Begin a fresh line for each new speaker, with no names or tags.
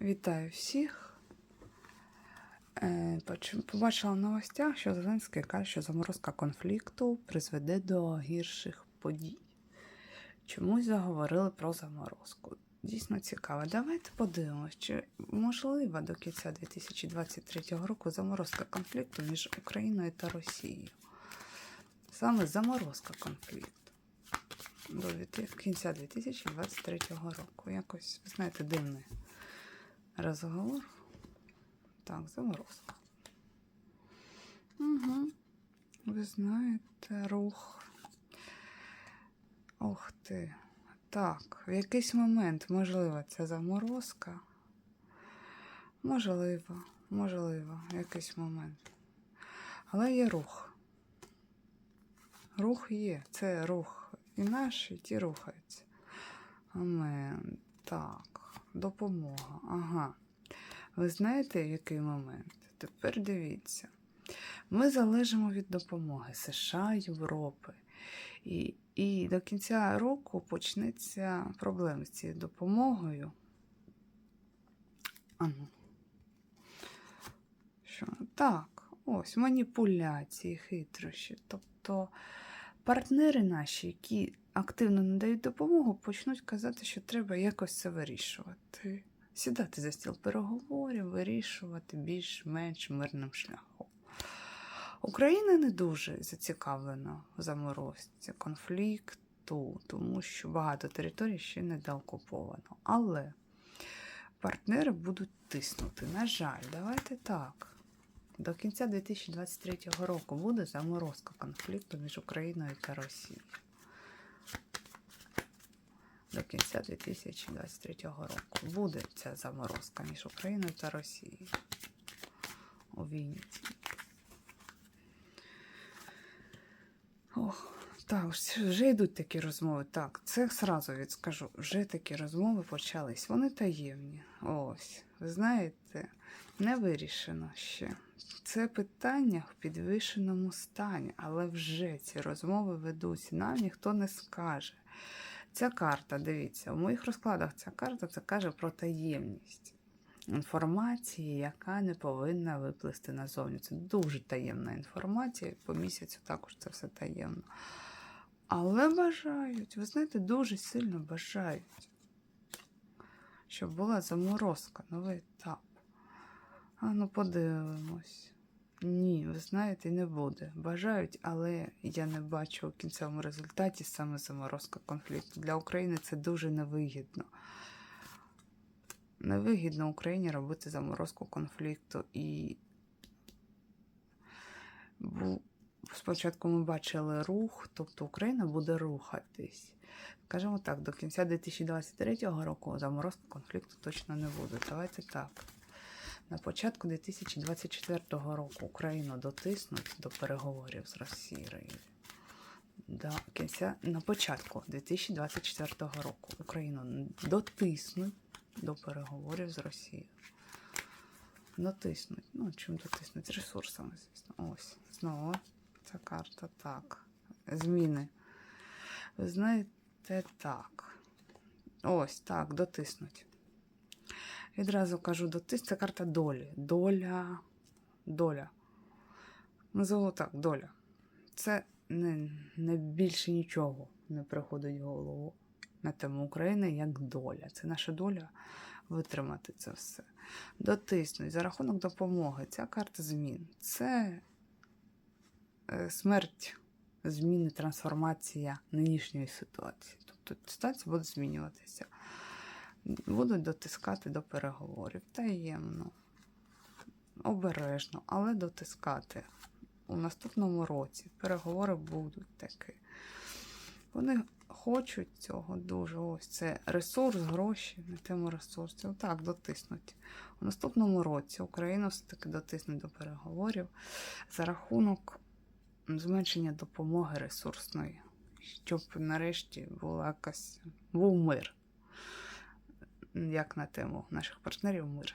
Вітаю всіх. Е, Побачила в новостях, що Зеленський каже, що заморозка конфлікту призведе до гірших подій. Чомусь заговорили про заморозку. Дійсно цікаво. Давайте подивимось, чи можлива до кінця 2023 року заморозка конфлікту між Україною та Росією. Саме заморозка конфлікту до кінця 2023 року. Якось, ви знаєте, дивний розговор. Так, заморозка. Угу. Ви знаєте, рух. Ох ти. Так, в якийсь момент, можливо, ця заморозка. Можливо, можливо, в якийсь момент. Але є рух. Рух є. Це рух. І наш, і ті рухаються. Амен. Так, допомога. Ага. Ви знаєте, який момент? Тепер дивіться. Ми залежимо від допомоги США, Європи. І, і до кінця року почнеться проблема з цією допомогою. Ану. Що? Так, ось маніпуляції, хитрощі. Тобто партнери наші, які активно надають допомогу, почнуть казати, що треба якось це вирішувати. Сідати за стіл переговорів, вирішувати більш-менш мирним шляхом. Україна не дуже зацікавлена в заморозці конфлікту, тому що багато територій ще не доокуповано. Але партнери будуть тиснути. На жаль, давайте так. До кінця 2023 року буде заморозка конфлікту між Україною та Росією. До кінця 2023 року буде ця заморозка між Україною та Росією у війні. Ох, так, вже йдуть такі розмови. Так, це сразу відскажу. Вже такі розмови почались. Вони таємні. Ось, ви знаєте, не вирішено ще. Це питання в підвищеному стані, але вже ці розмови ведуться. Нам ніхто не скаже. Ця карта, дивіться, у моїх розкладах ця карта це каже про таємність інформації, яка не повинна виплисти назовні. Це дуже таємна інформація. По місяцю також це все таємно. Але бажають, ви знаєте, дуже сильно бажають, щоб була заморозка, новий етап. А ну подивимось. Ні, ви знаєте, не буде. Бажають, але я не бачу у кінцевому результаті саме заморозка конфлікту. Для України це дуже невигідно. Невигідно Україні робити заморозку конфлікту. І спочатку ми бачили рух, тобто Україна буде рухатись. Скажімо так, до кінця 2023 року заморозка конфлікту точно не буде. Давайте так. На початку 2024 року Україну дотиснуть до переговорів з Росією. До кінця, на початку 2024 року Україну дотиснуть до переговорів з Росією. Дотиснуть. Ну, чим дотиснуть? Ресурсами, звісно. Ось. Знову ця карта так. Зміни. Ви знаєте, так. Ось так, дотиснуть. Відразу кажу, дотис це карта долі. Доля. Доля. Назову так, доля. Це не, не більше нічого не приходить в голову на тему України як доля. Це наша доля витримати це все. Дотиснуть за рахунок допомоги. Ця карта змін. Це е, смерть, зміни, трансформація нинішньої ситуації. Тобто ситуація буде змінюватися. Будуть дотискати до переговорів. Таємно, обережно, але дотискати. У наступному році переговори будуть такі. Вони хочуть цього дуже. Ось це ресурс, гроші на тему ресурсів. Так, дотиснуть. У наступному році Україна все-таки дотисне до переговорів за рахунок зменшення допомоги ресурсної, щоб нарешті була якась був мир. Як на тему наших партнерів мир.